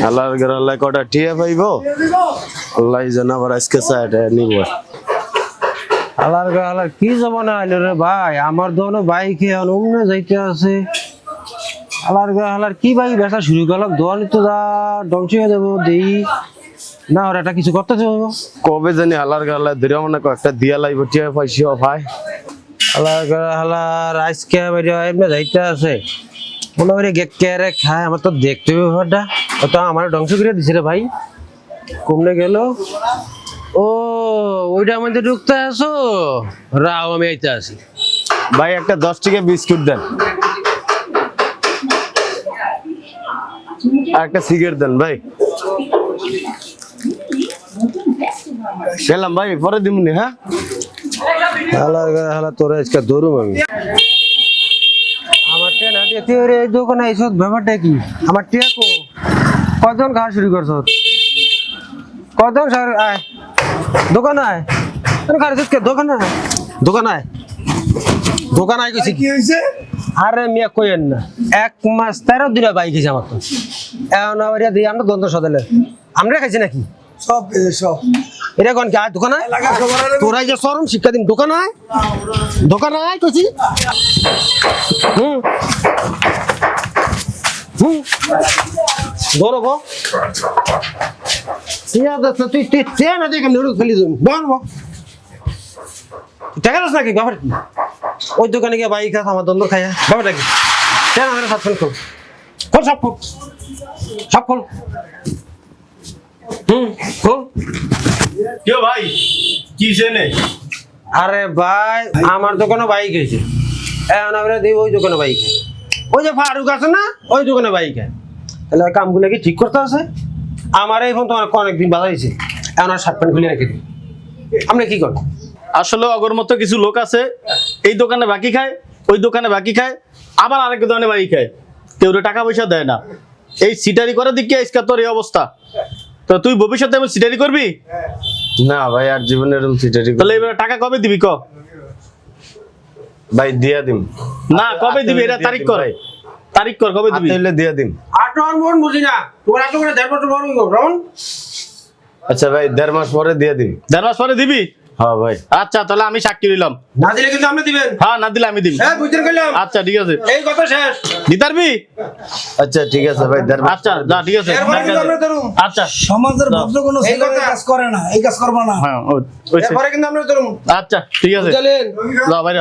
আল্লাহর ঘরে আল্লাহ কটা টিয়া পাইব? আল্লাহ যেন আবার আজকে সাইড নিব। গা আলার কি জমানা আইলো রে ভাই? আমার দোনো বাইকে অমনে যাইতে আছে। গা আলার কি বাইক বেচা শুরু করলাম? দোয়ান তো যা ধ্বংস হয়ে যাব দেই। না ওর এটা কিছু করতে চাবো কবে জানি আল্লাহর ঘরে আল্লাহ ধরে মনে কয়েকটা দিয়া লাইব টিয়া পয়সা ভাই। আলার গা আলার আজকে বাইরে এমনি যাইতে আছে। মনে গেক কেয়ারে খায় আমার তো দেখতে হবে তো আমার ধ্বংস করে দিছে রে ভাই। কমনে গেল। ও ওইটা মধ্যে ঢুকতে আসো? রাও আমি আইতে আসি। ভাই একটা দশ টাকা বিস্কুট দেন। আর একটা সিগারেট দেন ভাই। গেলাম ভাই পরে দিমুনি হ্যাঁ? হালা তোরা আজকে দৌড়ুম আমি। আমার টিয়া না দিয়ে তুই ওরে এই দোকানে আইস ব্যাপারটা কি? আমার টিয়া কো কজন খাওয়া শুরু করছ? কজন স্যার আয়। দোকান আয়। আরে খারে কে দোকান আয়। দোকান আয়। দোকান আয় কইছি কি হইছে? আরে মিয়া কইেন না। এক মাস তেরো দিনে বাইক গেছে আমার তো। এখন আবার দিয়ে আমরা দ্বন্দ্ব সদালে। আমরা খাইছি নাকি? সব সব। এটা কোন কি আয় দোকান আয়? তোরাই যে সরম শিক্ষা দিন দোকান আয়? দোকান আয় কইছি। হুম। হুম। ধরব আছে তুই তুই চেয়ে না দেখে বল বল টাকা দাস নাকি? কি ওই দোকানে গিয়ে বাইক খাস আমার দ্বন্দ্ব খাইয়া। ব্যাপারটা কি কেন আমার সাত ফোন খোল। খোল সব খোল। সব খোল। হুম খোল। কেউ ভাই কি জেনে? আরে ভাই আমার দোকানে বাইক হয়েছে এখন আমরা দিই ওই দোকানে বাইক ওই যে ফারুক আছে না ওই দোকানে বাইক তাহলে কামগুলো কি ঠিক করতে আছে? আমার এই ফোন তো অনেক অনেকদিন বাজাইছে এখন আর শার্ট প্যান্ট খুলে রেখে দিই। আপনি কি করেন আসলে অগর মতো কিছু লোক আছে এই দোকানে বাকি খায় ওই দোকানে বাকি খায় আবার আরেক দোকানে বাকি খায়। কেউ টাকা পয়সা দেয় না। এই সিটারি করার দিকে আজকে তোর এই অবস্থা। তো তুই ভবিষ্যতে আমি সিটারি করবি? না ভাই আর জীবনের এরকম সিটারি তাহলে এবার টাকা কবে দিবি ক? ভাই দিয়া দিম। না কবে দিবি? এটা তারিখ কর। তারিখ কর কবে দিবি? তাহলে দিয়া দিম। আট মন বুঝি না। করে দেড় বছর বড় রন আচ্ছা ভাই দেড় মাস পরে দিয়ে দিম। দেড় মাস পরে দিবি? হ্যাঁ ভাই। আচ্ছা তাহলে আমি সাক্ষী রইলাম না দিলে কিন্তু আপনি দিবেন। হ্যাঁ না দিলে আমি দিবি হ্যাঁ আচ্ছা ঠিক আছে। এই কথা শেষ। দিতারবি আচ্ছা ঠিক আছে ভাই দেড় মাস আচ্ছা যা ঠিক আছে। আচ্ছা। সমাজের ভদ্র কোনো ছেলে কাজ করে না এই কাজ করবা না। হ্যাঁ ও- ওইছে। এরপরে কিন্তু আমরা ধরুন আচ্ছা ঠিক আছে। বুঝলেন? যা বাইরে।